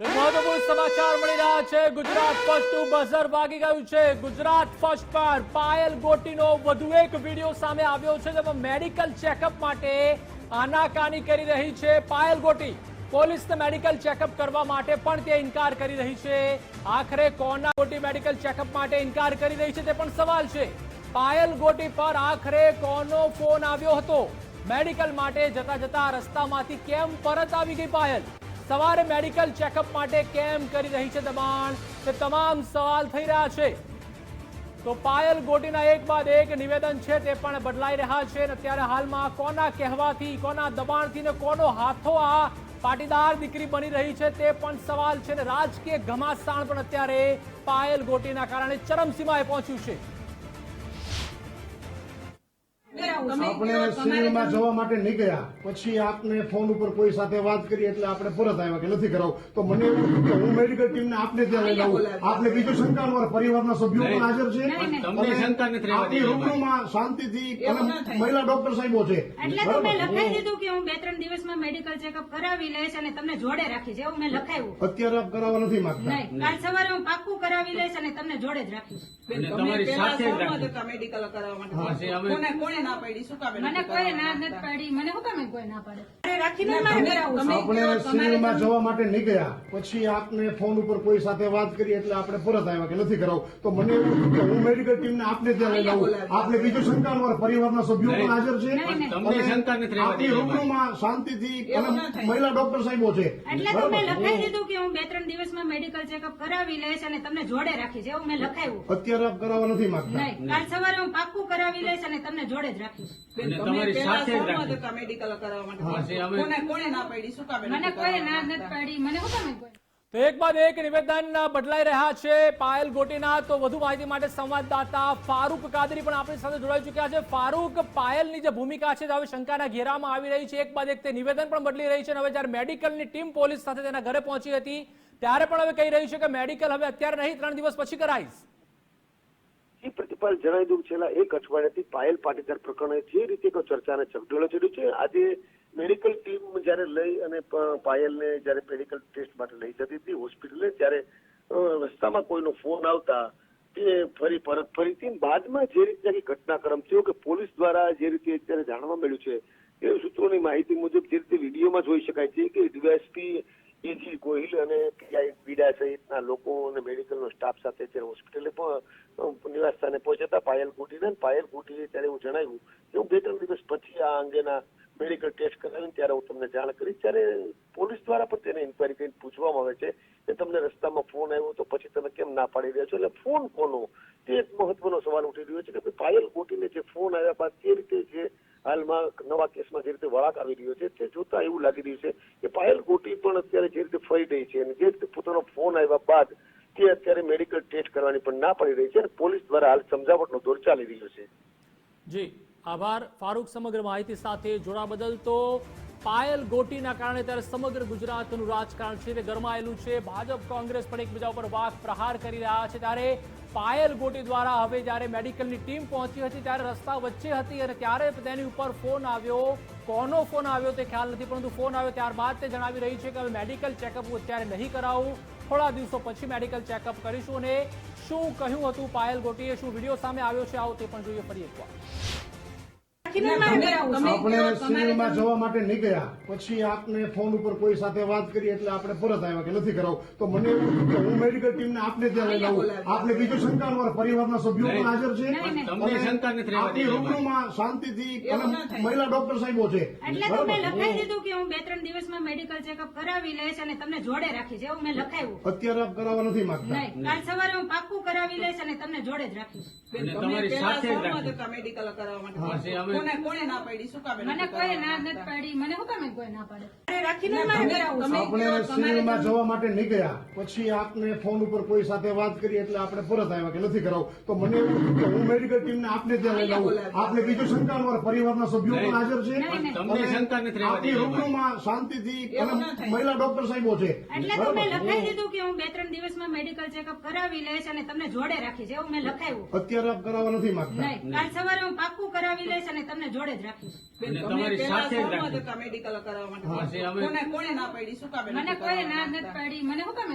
મહત્વપૂર્ણ સમાચાર મળી રહ્યા છે. ગુજરાત ફર્સ્ટનું બઝર વાગી ગયું છે. ગુજરાત ફર્સ્ટ પર પાયલ વધુ એક વીડિયો સામે આવ્યો છે, જેમાં મેડિકલ ચેકઅપ માટે આનાકાની કરી રહી છે પાયલ ગોટી. પોલીસને મેડિકલ ચેકઅપ કરવા માટે પણ તે ઇનકાર કરી રહી છે. આખરે કોના ગોટી મેડિકલ ચેકઅપ માટે ઇનકાર કરી રહી છે તે પણ સવાલ છે. પાયલ ગોટી પર આખરે કોનો ફોન આવ્યો હતો? મેડિકલ માટે જતા જતા રસ્તામાંથી કેમ પરત આવી ગઈ પાયલ? સવારે મેડિકલ ચેકઅપ માટે કેમ કરી રહી છે દબાણ? તે તમામ સવાલ થઈ રહ્યા છે. તો પાયલ ગોટીના એક બાદ એક નિવેદન છે તે પણ બદલાઈ રહ્યા છે અને અત્યારે હાલમાં કોના કહેવાથી, કોના દબાણથી ને કોનો હાથો આ પાટીદાર દીકરી બની રહી છે તે પણ સવાલ છે ને રાજકીય ઘમાસાણ પણ અત્યારે પાયલ ગોટીના કારણે ચરમસીમાએ પહોંચ્યું છે. આપણે સિનેમા જવા માટે નીકળ્યા પછી આપને ફોન ઉપર કોઈ સાથે વાત કરી એટલે આપણે પરત આવ્યા કે નથી કરાવું. તો મને એવું થયું કે હું મેડિકલ ટીમને આપને ત્યાં લઈ આવું આપને બીજું શંકા અમારા પરિવારના સભ્યો પણ હાજર છે. આપણી. રૂબરૂમાં શાંતિથી મહિલા ડોક્ટર સાહેબો છે. એટલે તો મેં લખાઈ દીધું કે હું બે ત્રણ દિવસમાં મેડિકલ ચેકઅપ કરાવી લઈશ અને તમને જોડે રાખીશ. એવું મેં લખાયું. અત્યારે આપ કરાવવા નથી માંગતા? કાલ સવારે હું પાક્કું કરાવી લઈશ અને તમને જોડે જ રાખીશ. તમારી સાથે રાખી. મેડિકલ કરાવવા માટે? કોને કોને ના પાડી? શું કામ મને કોઈ ના નથી પડી. મને શું કામ કોઈ ના પડે? રાખીને. આપણે તમારે સિવિલમાં માટે નીકળ્યા. પછી આપને ફોન ઉપર કોઈ સાથે વાત કરી એટલે આપણે પરત આવ્યા કે નથી કરાવું. તો મને એવું થયું કે હું મેડિકલ ટીમને આપને ત્યાં લઈ આવું આપને બીજું શંકા અમારા પરિવારના સભ્યો પણ હાજર છે. આપની રૂબરૂમાં શાંતિથી ના. મહિલા ડોક્ટર સાહેબો છે. એટલે તો મેં લખાઈ દીધું કે હું બે ત્રણ દિવસમાં મેડિકલ ચેકઅપ કરાવી લઈશ અને તમને જોડે રાખીશ. એવું મેં લખાયું. અત્યારે આપ કરાવવા નથી માંગતા. કાલ સવારે હું પાક્કું કરાવી લઈશ અને તમને જોડે જ રાખીશ. બેન, અને તમે તમારી પહેલા સાથે જ સહમત રાખી. હતા મેડિકલ કરાવવા પછી માટે. અમે- કોને કોને ના પાડી? શું કામ મને નથી કોઈ કરાવવા ના નથી માંગતા? પાડી. મને શું કામ કોઈ? તો એક બાદ એક નિવેદન બદલાઈ રહ્યા છે પાયલ ગોટીના. તો વધુ માહિતી માટે સંવાદદાતા ફારૂક કાદરી પણ આપણી સાથે જોડાઈ ચુક્યા છે. ફારૂક પાયલની જે ભૂમિકા છે હવે શંકાના ઘેરામાં આવી રહી છે. એક બાદ એક તે નિવેદન પણ બદલી રહી છે અને હવે જ્યારે મેડિકલની ટીમ પોલીસ સાથે તેના ઘરે પહોંચી હતી ત્યારે પણ હવે કહી રહી છે કે મેડિકલ હવે અત્યારે નહીં ત્રણ દિવસ પછી કરાઈશ. જી જણાવી દઉં છેલ્લા એક અઠવાડિયાથી પાયલ પાટીદાર પ્રકરણે જે રીતે ચર્ચાને ચગડોળો ચડ્યું છે, આજે મેડિકલ ટીમ જ્યારે લઈ અને પાયલને જ્યારે મેડિકલ ટેસ્ટ માટે લઈ જતી હતી હોસ્પિટલે, ત્યારે રસ્તામાં કોઈનો ફોન આવતા તે ફરી પરત ફરી બાદમાં જે રીતે ઘટનાક્રમ થયો કે પોલીસ દ્વારા જે રીતે અત્યારે જાણવા મળ્યું છે, એ સૂત્રોની માહિતી મુજબ જે રીતે વિડીયોમાં જોઈ શકાય છે કે ડીવાયએસપી એજી ગોહિલ અને પીઆઈ પીડા સહિતના લોકો અને મેડિકલનો સ્ટાફ સાથે ત્યારે હોસ્પિટલે પણ નિવાસ સ્થાને પહોંચ્યા પાયલ ગોટીને પાયલ ગોટીએ ત્યારે હું જણાવ્યું કે હું બે ત્રણ દિવસ પછી આ અંગેના મેડિકલ ટેસ્ટ કરાવીને ત્યારે હું તમને જાણ કરીશ. ત્યારે પોલીસ દ્વારા પણ તેને ઇન્કવાયરી કરીને પૂછવામાં આવે છે કે તમને રસ્તામાં ફોન આવ્યો તો પછી તમે કેમ ના પાડી રહ્યા છો? એટલે ફોન કોનો? તે એક મહત્વનો સવાલ ઉઠી રહ્યો છે કે પાયલ ગોટીને જે ફોન આવ્યા બાદ તે રીતે જે હાલમાં નવા કેસમાં જે રીતે વળાક આવી રહ્યો છે, તે જોતા એવું લાગી રહ્યું છે કે પાયલ ગોટી પણ અત્યારે જે રીતે ફરી રહી છે અને જે રીતે પોતાનો ફોન આવ્યા બાદ તે અત્યારે મેડિકલ ટેસ્ટ કરવાની પણ ના પડી રહી છે અને પોલીસ દ્વારા હાલ સમજાવટનો દોર ચાલી રહ્યો છે. જી, આભાર. ફારૂક સમગ્ર માહિતી સાથે જોડા બદલ તો પાયલ ગોટીના કારણે ત્યારે સમગ્ર ગુજરાતનું રાજકારણ છે તે ગરમાયેલું છે. ભાજપ, કોંગ્રેસ પણ એકબીજા ઉપર વાક પ્રહાર કરી રહ્યા છે. ત્યારે પાયલ ગોટી દ્વારા હવે જ્યારે મેડિકલની ટીમ પહોંચી હતી ત્યારે રસ્તા વચ્ચે હતી અને ત્યારે તેની ઉપર ફોન આવ્યો. કોનો ફોન આવ્યો તે ખ્યાલ નથી, પરંતુ ફોન આવ્યો ત્યારબાદ તે જણાવી રહી છે કે હવે મેડિકલ ચેકઅપ અત્યારે નહીં કરાવું. થોડા દિવસો પછી મેડિકલ ચેકઅપ કરીશું અને શું કહ્યું હતું પાયલ ગોટીએ, શું વીડિયો સામે આવ્યો છે, આવો તે પણ જોઈએ ફરી એકવાર. આપણે સિવિલમાં જવા માટે નીકળ્યા પછી આપને ફોન ઉપર કોઈ સાથે વાત કરી એટલે આપણે પરત આવ્યા કે નથી કરાવું. તો મને એવું કે હું મેડિકલ ટીમને આપને ત્યાં લઈ આવું આપને બીજું શંકા પરિવારના સભ્યો પણ હાજર છે. નહીં, નહીં. તમને અને શંકા નથી રહેવા આપની દેવાની. રૂબરૂમાં શાંતિથી એવું અને ના થાય. મહિલા ડોક્ટર સાહેબો છે. એટલે તો મેં લખાઈ દીધું કે હું બે ત્રણ દિવસમાં મેડિકલ ચેકઅપ કરાવી લઈશ અને તમને જોડે રાખીશ. એવું મેં લખાયું. અત્યારે આપ કરાવવા નથી માંગતા? કાલ સવારે હું પાક્કું કરાવી લઈશ અને તમને જોડે જ રાખીશ. તમારી સાથે મેડિકલ કરાવવા માટે અમે- કોને કોને ના પાડી? શું કામ મને કોઈ ના નથી પાડી. મને શું કામ કોઈ ના પાડે? અરે રાખીને મારે તમે- કરાવવું છે. તમે- આપણે તમારે જવા માટે નીકળ્યા. પછી આપને ફોન ઉપર કોઈ સાથે વાત કરી એટલે આપણે પરત આવ્યા કે નથી કરાવું. તો મને એવું કે હું મેડિકલ ટીમને આપને ત્યાં લઈ આવું. આપને બીજું શંકા અમારા પરિવારના સભ્યો પણ હાજર છે. તમને શંકા નથી રહેવા રૂબરૂમાં શાંતિથી. મહિલા ડોક્ટર સાહેબો છે. એટલે તો મેં લખાઈ દીધું કે હું બે ત્રણ દિવસમાં મેડિકલ ચેકઅપ કરાવી લઈશ અને તમને જોડે રાખીશ. એવું મેં લખાયું. અત્યારે આપ કરાવવા નથી માંગતા. કાલ સવારે હું પાક્કું કરાવી લઈશ અને તમને જોડે જ રાખીશ. કોને કોને ના પાડી? શું કામ મને કોઈ ના જ નથી પાડી. મને શું કામ